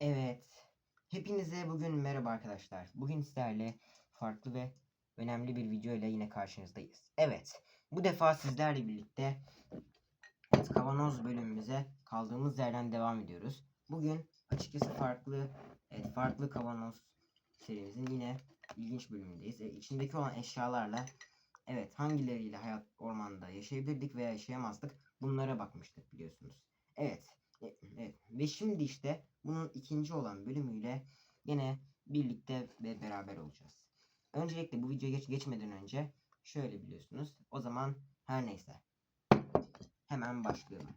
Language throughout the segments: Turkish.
Evet. Hepinize bugün merhaba arkadaşlar. Bugün sizlerle farklı ve önemli bir video ile yine karşınızdayız. Evet. Bu defa sizlerle birlikte kavanoz bölümümüze kaldığımız yerden devam ediyoruz. Bugün açıkçası farklı evet, farklı kavanoz serimizin yine ilginç bölümündeyiz. E, içindeki olan eşyalarla evet hangileriyle hayat ormanda yaşayabilirdik veya yaşayamazdık bunlara bakmıştık biliyorsunuz. Evet. e, Evet. Ve şimdi işte bunun ikinci olan bölümüyle yine birlikte ve beraber olacağız. Öncelikle bu videoya geç geçmeden önce şöyle biliyorsunuz. O zaman her neyse. Hemen başlayalım.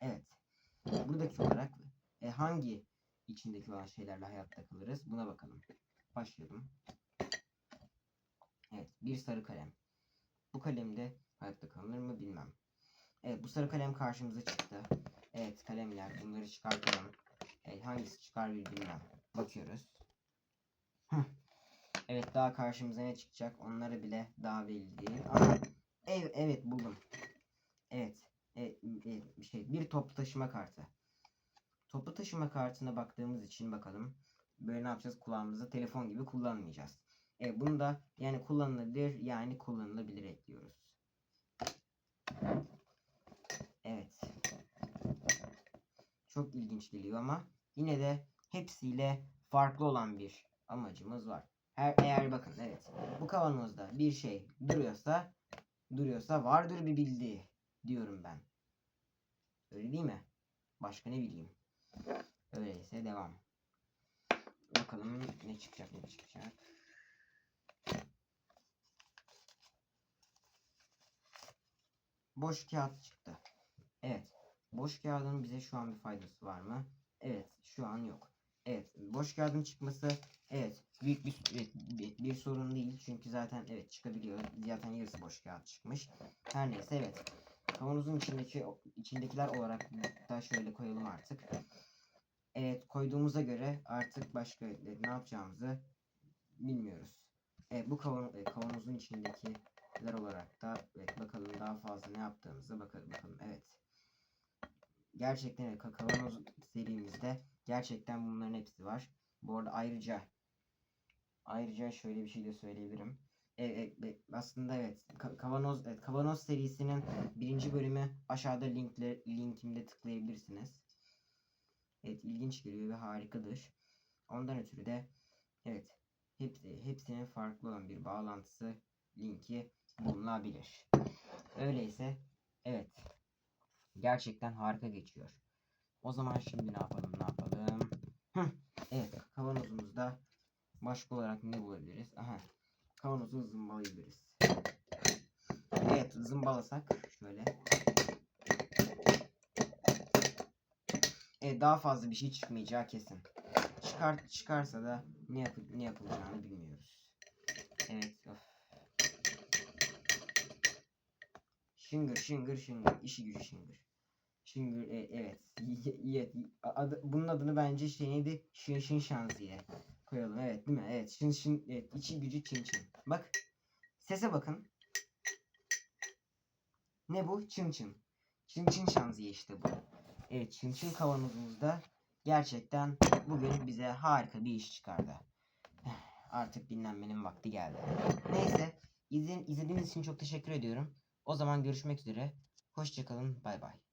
Evet. Buradaki olarak e, hangi içindeki olan şeylerle hayatta kalırız? Buna bakalım. Başlayalım. Evet. Bir sarı kalem. Bu kalemde hayatta kalınır mı bilmem. Evet bu sarı kalem karşımıza çıktı. Evet kalemler bunları çıkartalım. Evet, hangisi çıkar bir bilmem. Bakıyoruz. Evet daha karşımıza ne çıkacak onları bile daha belli değil. Ama ev evet buldum. Evet. Evet, bir şey bir toplu taşıma kartı. Toplu taşıma kartına baktığımız için bakalım. Böyle ne yapacağız? Kulağımızda telefon gibi kullanmayacağız. Evet bunu da yani kullanılabilir yani kullanılabilir ekliyoruz. Evet. Çok ilginç geliyor ama yine de hepsiyle farklı olan bir amacımız var. Her eğer bakın evet bu kavanozda bir şey duruyorsa duruyorsa vardır bir bildiği diyorum ben. Öyle değil mi? Başka ne bileyim. Öyleyse devam. Bakalım ne çıkacak ne çıkacak. Boş kağıt çıktı. Evet. Boş kağıdın bize şu an bir faydası var mı? Evet. Şu an yok. Evet. Boş kağıdın çıkması evet büyük bir, bir, bir sorun değil. Çünkü zaten evet çıkabiliyor. Zaten yarısı boş kağıt çıkmış. Her neyse evet. Kavanozun içindeki içindekiler olarak da şöyle koyalım artık. Evet koyduğumuza göre artık başka e, ne yapacağımızı bilmiyoruz. Evet bu kavan e, kavanozun içindekiler olarak da evet, bakalım daha fazla ne yaptığımızı bakalım bakalım. Evet. Gerçekten evet, ka- kavanoz serimizde gerçekten bunların hepsi var. Bu arada ayrıca ayrıca şöyle bir şey de söyleyebilirim. E, e, e, aslında evet ka- kavanoz evet, kavanoz serisinin birinci bölümü aşağıda linkle linkimde tıklayabilirsiniz. Evet ilginç geliyor ve harikadır. Ondan ötürü de evet hepsi, hepsinin farklı olan bir bağlantısı linki bulunabilir. Öyleyse evet gerçekten harika geçiyor. O zaman şimdi ne yapalım ne yapalım. Hıh, evet kavanozumuzda başka olarak ne bulabiliriz? Aha kavanozu zımbalayabiliriz. Evet zımbalasak şöyle. Evet daha fazla bir şey çıkmayacağı kesin. Çıkar çıkarsa da ne yap ne yapılacağını bilmiyoruz. Evet of. Şıngır şıngır şıngır işi gücü şıngır. Şıngır e, evet. Y- adı, bunun adını bence şey neydi? Şın şın şanziye koyalım evet değil mi? Evet şın şın evet içi gücü çin çin. Bak sese bakın. Ne bu? Çın çın. Çın çın şanziye işte bu. Evet çın çın kavanozumuzda gerçekten bugün bize harika bir iş çıkardı. Artık dinlenmenin vakti geldi. Neyse izle, izlediğiniz için çok teşekkür ediyorum. O zaman görüşmek üzere. Hoşçakalın. Bay bay.